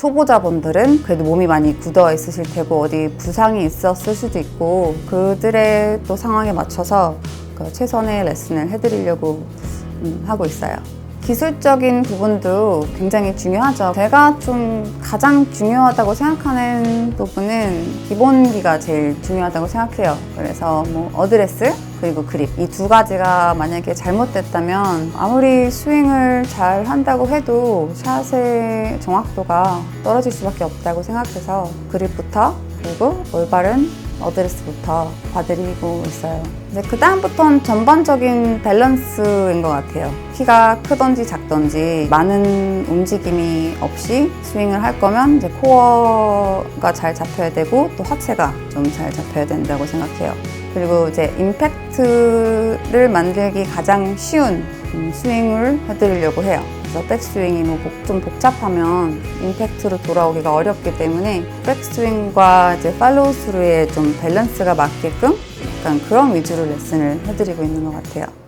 초보자분들은 그래도 몸이 많이 굳어 있으실 테고 어디 부상이 있었을 수도 있고 그들의 또 상황에 맞춰서 그 최선의 레슨을 해드리려고 음, 하고 있어요. 기술적인 부분도 굉장히 중요하죠. 제가 좀 가장 중요하다고 생각하는 부분은 기본기가 제일 중요하다고 생각해요. 그래서 뭐 어드레스 그리고 그립 이 두 가지가 만약에 잘못됐다면 아무리 스윙을 잘 한다고 해도 샷의 정확도가 떨어질 수밖에 없다고 생각해서 그립부터 그리고 올바른 어드레스부터 봐드리고 있어요. 이제 그 다음부터는 전반적인 밸런스인 것 같아요. 키가 크던지 작던지 많은 움직임이 없이 스윙을 할 거면 이제 코어가 잘 잡혀야 되고 또 하체가 좀 잘 잡혀야 된다고 생각해요. 그리고 이제 임팩트를 만들기 가장 쉬운 음, 스윙을 해드리려고 해요. 그래서 백스윙이 뭐 복- 좀 복잡하면 임팩트로 돌아오기가 어렵기 때문에 백스윙과 이제 팔로우 스루의 좀 밸런스가 맞게끔 약간 그런 위주로 레슨을 해드리고 있는 것 같아요.